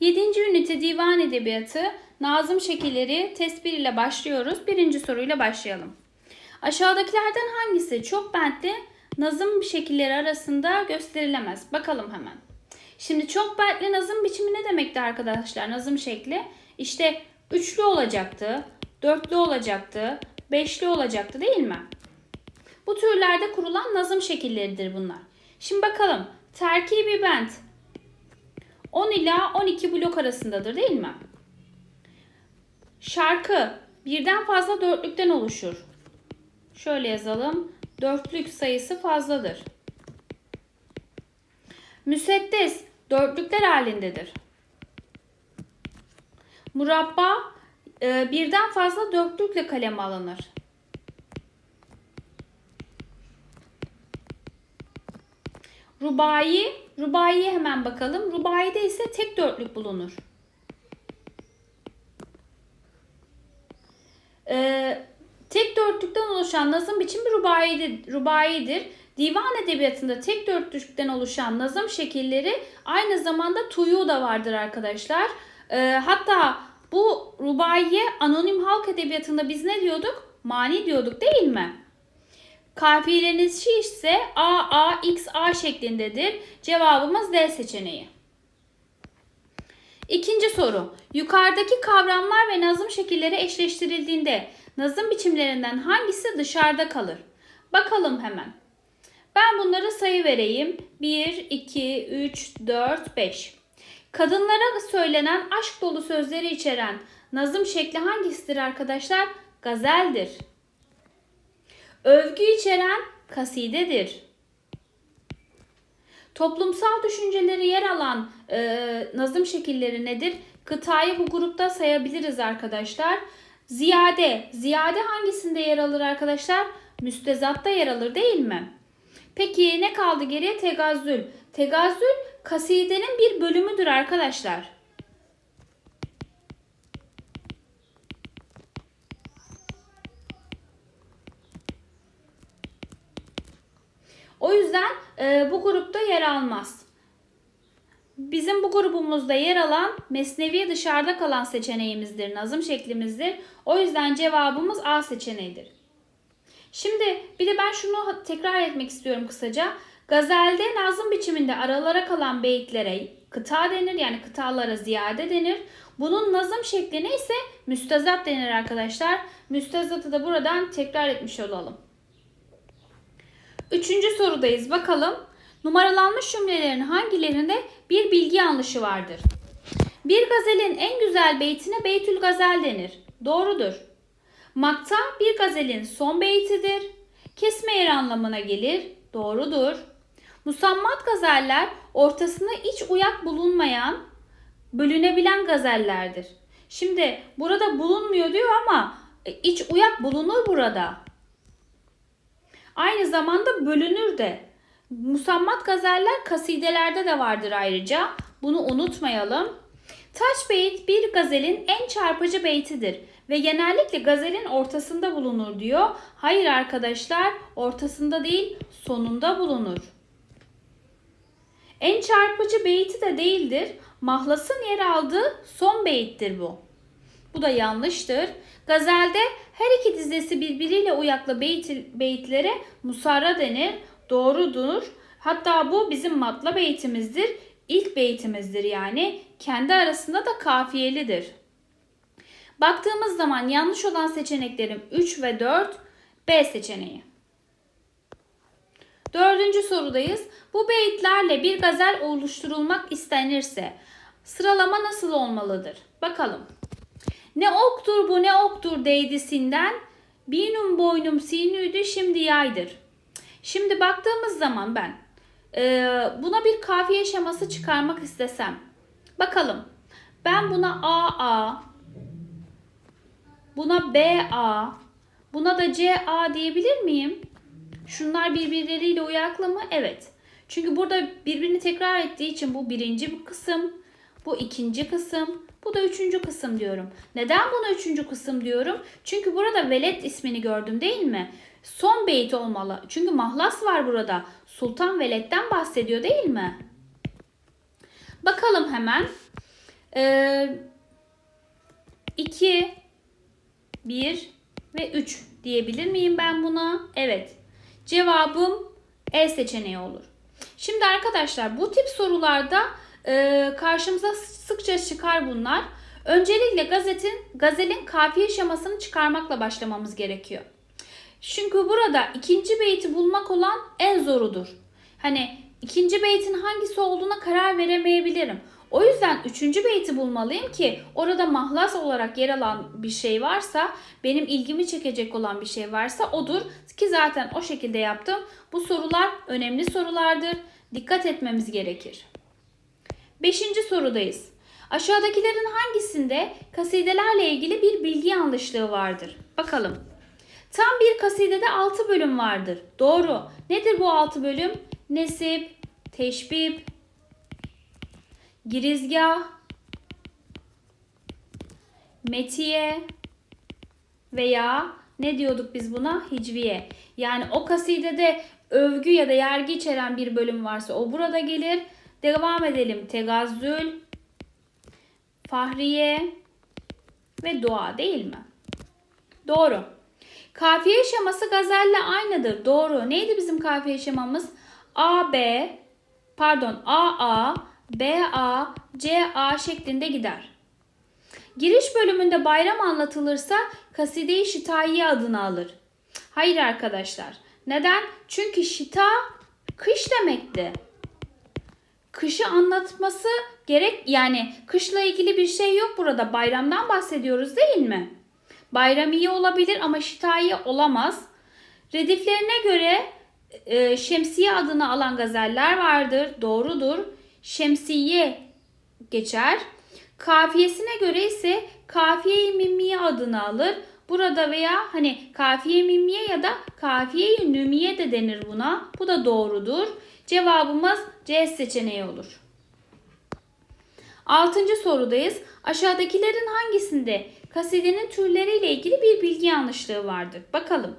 7. ünite divan edebiyatı Nazım şekilleri test 1 ile başlıyoruz. Birinci soruyla başlayalım. Aşağıdakilerden hangisi çok bentli nazım şekilleri arasında gösterilemez? Bakalım hemen. Şimdi çok bentli nazım biçimi ne demekti arkadaşlar? Nazım şekli işte üçlü olacaktı, dörtlü olacaktı, beşli olacaktı değil mi? Bu türlerde kurulan nazım şekilleridir bunlar. Şimdi bakalım terkibi bent 10 ila 12 blok arasındadır değil mi? Şarkı birden fazla dörtlükten oluşur. Şöyle yazalım. Dörtlük sayısı fazladır. Müseddes dörtlükler halindedir. Murabba e, birden fazla dörtlükle kaleme alınır. Rubai, Rubai'ye hemen bakalım. Rubai'de ise tek dörtlük bulunur. Ee, tek dörtlükten oluşan nazım biçimi rubaidir. rubaidir. Divan edebiyatında tek dörtlükten oluşan nazım şekilleri aynı zamanda tuyu da vardır arkadaşlar. Ee, hatta bu rubaiye anonim halk edebiyatında biz ne diyorduk? Mani diyorduk değil mi? Kafiyeleriniz ise A, A, X, A şeklindedir. Cevabımız D seçeneği. İkinci soru. Yukarıdaki kavramlar ve nazım şekilleri eşleştirildiğinde nazım biçimlerinden hangisi dışarıda kalır? Bakalım hemen. Ben bunları sayı vereyim. 1, 2, 3, 4, 5. Kadınlara söylenen aşk dolu sözleri içeren nazım şekli hangisidir arkadaşlar? Gazeldir. Övgü içeren kasidedir. Toplumsal düşünceleri yer alan e, nazım şekilleri nedir? Kıtayı bu grupta sayabiliriz arkadaşlar. Ziyade. Ziyade hangisinde yer alır arkadaşlar? Müstezatta yer alır değil mi? Peki ne kaldı geriye? Tegazzül. Tegazzül kasidenin bir bölümüdür arkadaşlar. O yüzden e, bu grupta yer almaz. Bizim bu grubumuzda yer alan mesnevi dışarıda kalan seçeneğimizdir, nazım şeklimizdir. O yüzden cevabımız A seçeneğidir. Şimdi bir de ben şunu tekrar etmek istiyorum kısaca. Gazelde nazım biçiminde aralara kalan beyitlere kıta denir yani kıtalara ziyade denir. Bunun nazım şekline ise müstezat denir arkadaşlar. Müstezatı da buradan tekrar etmiş olalım. Üçüncü sorudayız. Bakalım. Numaralanmış cümlelerin hangilerinde bir bilgi yanlışı vardır? Bir gazelin en güzel beytine Beytül Gazel denir. Doğrudur. Makta bir gazelin son beytidir. Kesme yer anlamına gelir. Doğrudur. Musammat gazeller ortasında iç uyak bulunmayan, bölünebilen gazellerdir. Şimdi burada bulunmuyor diyor ama e, iç uyak bulunur burada. Aynı zamanda bölünür de. Musammat gazeller kasidelerde de vardır ayrıca. Bunu unutmayalım. Taş beyit bir gazelin en çarpıcı beytidir ve genellikle gazelin ortasında bulunur diyor. Hayır arkadaşlar, ortasında değil, sonunda bulunur. En çarpıcı beyti de değildir. Mahlasın yer aldığı son beyittir bu. Bu da yanlıştır. Gazelde her iki dizesi birbiriyle uyaklı beyt, beyitlere musarra denir. Doğrudur. Hatta bu bizim matla beytimizdir. İlk beytimizdir yani. Kendi arasında da kafiyelidir. Baktığımız zaman yanlış olan seçeneklerim 3 ve 4 B seçeneği. Dördüncü sorudayız. Bu beyitlerle bir gazel oluşturulmak istenirse sıralama nasıl olmalıdır? Bakalım. Ne oktur bu ne oktur değdisinden, binum boynum sinüydü şimdi yaydır. Şimdi baktığımız zaman ben e, buna bir kafiye şeması çıkarmak istesem. Bakalım ben buna AA, buna BA, buna da CA diyebilir miyim? Şunlar birbirleriyle uyaklı mı? Evet. Çünkü burada birbirini tekrar ettiği için bu birinci kısım, bu ikinci kısım, bu da üçüncü kısım diyorum. Neden buna üçüncü kısım diyorum? Çünkü burada velet ismini gördüm değil mi? Son beyt olmalı. Çünkü mahlas var burada. Sultan Veled'den bahsediyor değil mi? Bakalım hemen. Ee, 2, 1 ve 3 diyebilir miyim ben buna? Evet. Cevabım E seçeneği olur. Şimdi arkadaşlar bu tip sorularda e, karşımıza sıkça çıkar bunlar. Öncelikle gazetin, gazelin kafiye şemasını çıkarmakla başlamamız gerekiyor. Çünkü burada ikinci beyti bulmak olan en zorudur. Hani ikinci beytin hangisi olduğuna karar veremeyebilirim. O yüzden üçüncü beyti bulmalıyım ki orada mahlas olarak yer alan bir şey varsa, benim ilgimi çekecek olan bir şey varsa odur. Ki zaten o şekilde yaptım. Bu sorular önemli sorulardır. Dikkat etmemiz gerekir. Beşinci sorudayız. Aşağıdakilerin hangisinde kasidelerle ilgili bir bilgi yanlışlığı vardır? Bakalım. Tam bir kasidede 6 bölüm vardır. Doğru. Nedir bu 6 bölüm? Nesip, teşbib, girizgah, metiye veya ne diyorduk biz buna? Hicviye. Yani o kasidede övgü ya da yargı içeren bir bölüm varsa o burada gelir. Devam edelim. Tegazzül, Fahriye ve dua değil mi? Doğru. Kafiye şeması gazelle aynıdır. Doğru. Neydi bizim kafiye şemamız? A B pardon A A B A C A şeklinde gider. Giriş bölümünde bayram anlatılırsa kaside-i şitaiye adını alır. Hayır arkadaşlar. Neden? Çünkü şita kış demekti. Kışı anlatması gerek yani kışla ilgili bir şey yok burada. Bayramdan bahsediyoruz değil mi? Bayram iyi olabilir ama şitaiye olamaz. Rediflerine göre e, şemsiye adını alan gazeller vardır. Doğrudur. Şemsiye geçer. Kafiyesine göre ise kafiye-i mimmiye adını alır. Burada veya hani kafiye mimmiye ya da kafiye nümiye de denir buna. Bu da doğrudur. Cevabımız C seçeneği olur. Altıncı sorudayız. Aşağıdakilerin hangisinde kasidenin türleriyle ilgili bir bilgi yanlışlığı vardır? Bakalım.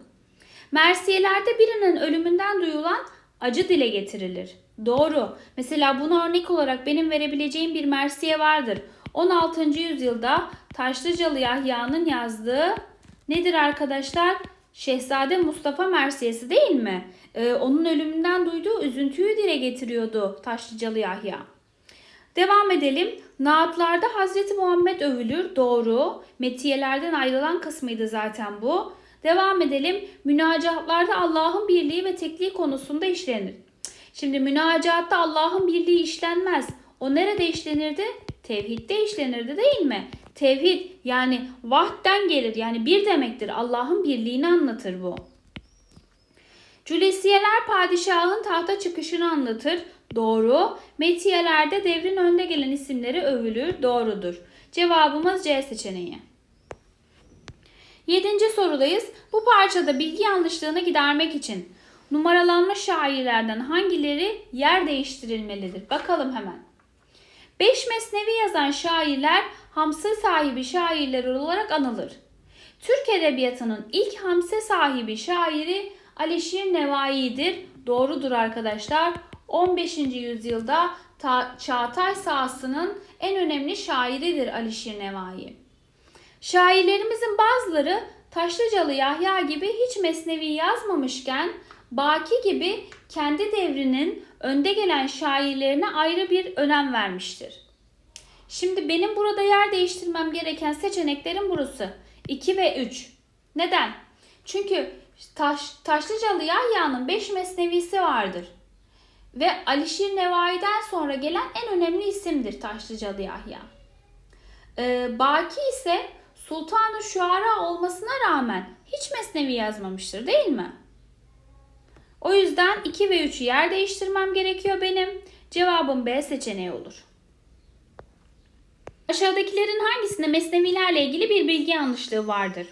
Mersiyelerde birinin ölümünden duyulan acı dile getirilir. Doğru. Mesela buna örnek olarak benim verebileceğim bir mersiye vardır. 16. yüzyılda Taşlıcalı Yahya'nın yazdığı nedir arkadaşlar? Şehzade Mustafa Mersiyesi değil mi? Ee, onun ölümünden duyduğu üzüntüyü dile getiriyordu Taşlıcalı Yahya. Devam edelim. Naatlarda Hazreti Muhammed övülür. Doğru. Metiyelerden ayrılan kısmıydı zaten bu. Devam edelim. Münacatlarda Allah'ın birliği ve tekliği konusunda işlenir. Şimdi münacatta Allah'ın birliği işlenmez. O nerede işlenirdi? Tevhidde işlenirdi değil mi? Tevhid yani vahden gelir yani bir demektir. Allah'ın birliğini anlatır bu. Cülesiyeler padişahın tahta çıkışını anlatır. Doğru. Metiyelerde devrin önde gelen isimleri övülür. Doğrudur. Cevabımız C seçeneği. Yedinci sorudayız. Bu parçada bilgi yanlışlığını gidermek için numaralanmış şairlerden hangileri yer değiştirilmelidir? Bakalım hemen. Beş mesnevi yazan şairler hamse sahibi şairler olarak anılır. Türk Edebiyatı'nın ilk hamse sahibi şairi Alişir Nevai'dir. Doğrudur arkadaşlar. 15. yüzyılda ta- Çağatay sahasının en önemli şairidir Alişir Nevai. Şairlerimizin bazıları Taşlıcalı Yahya gibi hiç mesnevi yazmamışken Baki gibi kendi devrinin önde gelen şairlerine ayrı bir önem vermiştir. Şimdi benim burada yer değiştirmem gereken seçeneklerim burası. 2 ve 3. Neden? Çünkü Taş, Taşlıcalı Yahya'nın 5 mesnevisi vardır. Ve Alişir Nevai'den sonra gelen en önemli isimdir Taşlıcalı Yahya. Ee, Baki ise Sultanı Şuara olmasına rağmen hiç mesnevi yazmamıştır değil mi? O yüzden 2 ve 3'ü yer değiştirmem gerekiyor benim. Cevabım B seçeneği olur. Aşağıdakilerin hangisinde mesnevilerle ilgili bir bilgi yanlışlığı vardır?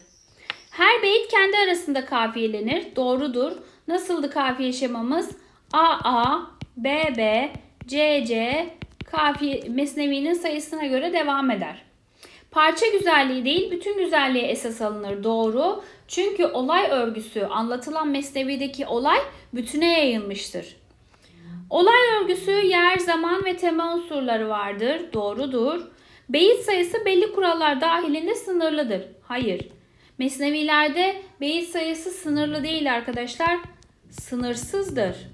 Her beyit kendi arasında kafiyelenir. Doğrudur. Nasıldı kafiye şemamız? A A, B B, C C kafiye mesnevinin sayısına göre devam eder. Parça güzelliği değil, bütün güzelliğe esas alınır. Doğru. Çünkü olay örgüsü, anlatılan mesnevideki olay bütüne yayılmıştır. Olay örgüsü yer, zaman ve tema unsurları vardır. Doğrudur. Beyit sayısı belli kurallar dahilinde sınırlıdır. Hayır. Mesnevilerde beyit sayısı sınırlı değil arkadaşlar. Sınırsızdır.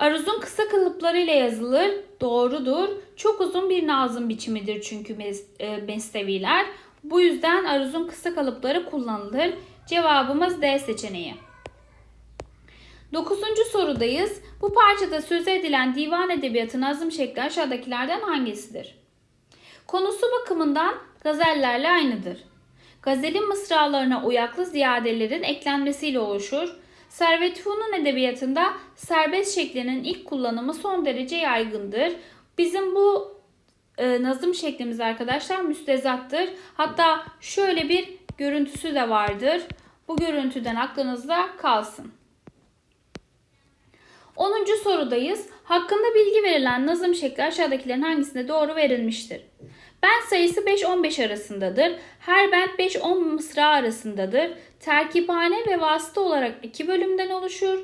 Aruzun kısa kalıplarıyla yazılır. Doğrudur. Çok uzun bir nazım biçimidir çünkü e, mesneviler. Bu yüzden aruzun kısa kalıpları kullanılır. Cevabımız D seçeneği. Dokuzuncu sorudayız. Bu parçada söz edilen divan edebiyatı nazım şekli aşağıdakilerden hangisidir? Konusu bakımından gazellerle aynıdır. Gazelin mısralarına uyaklı ziyadelerin eklenmesiyle oluşur. Servet Fünun edebiyatında serbest şeklinin ilk kullanımı son derece yaygındır. Bizim bu e, nazım şeklimiz arkadaşlar müstezattır. Hatta şöyle bir görüntüsü de vardır. Bu görüntüden aklınızda kalsın. 10. sorudayız. Hakkında bilgi verilen nazım şekli aşağıdakilerin hangisinde doğru verilmiştir? Bent sayısı 5-15 arasındadır. Her bent 5-10 mısra arasındadır. Terkiphane ve vasıta olarak iki bölümden oluşur.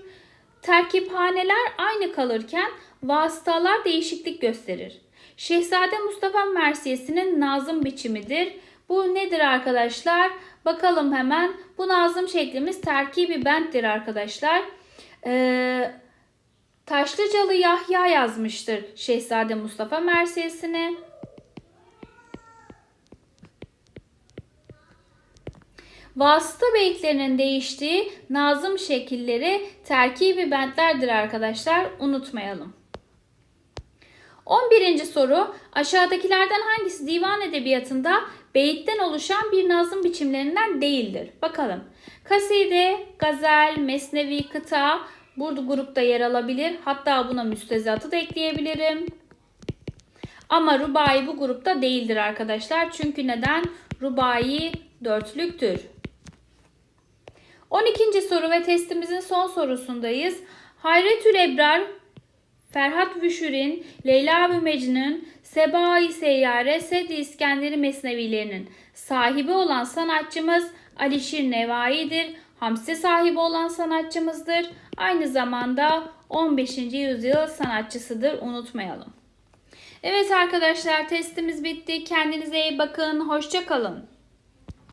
Terkiphaneler aynı kalırken vasıtalar değişiklik gösterir. Şehzade Mustafa Mersiyesi'nin nazım biçimidir. Bu nedir arkadaşlar? Bakalım hemen. Bu nazım şeklimiz terkibi benttir arkadaşlar. Ee, Taşlıcalı Yahya yazmıştır Şehzade Mustafa Mersiyesini. Vasıta beyitlerinin değiştiği nazım şekilleri terkibi bentlerdir arkadaşlar. Unutmayalım. 11. soru aşağıdakilerden hangisi divan edebiyatında beyitten oluşan bir nazım biçimlerinden değildir? Bakalım. Kaside, gazel, mesnevi, kıta bu grupta yer alabilir. Hatta buna müstezatı da ekleyebilirim. Ama rubai bu grupta değildir arkadaşlar. Çünkü neden? Rubai dörtlüktür. 12. soru ve testimizin son sorusundayız. Hayretül Ebrar, Ferhat Vüşür'in, Leyla ve Mecnun, Seba-i Seyyare, Sed-i İskenderi Mesnevilerinin sahibi olan sanatçımız Alişir Nevai'dir. Hamse sahibi olan sanatçımızdır. Aynı zamanda 15. yüzyıl sanatçısıdır. Unutmayalım. Evet arkadaşlar testimiz bitti. Kendinize iyi bakın. Hoşça kalın.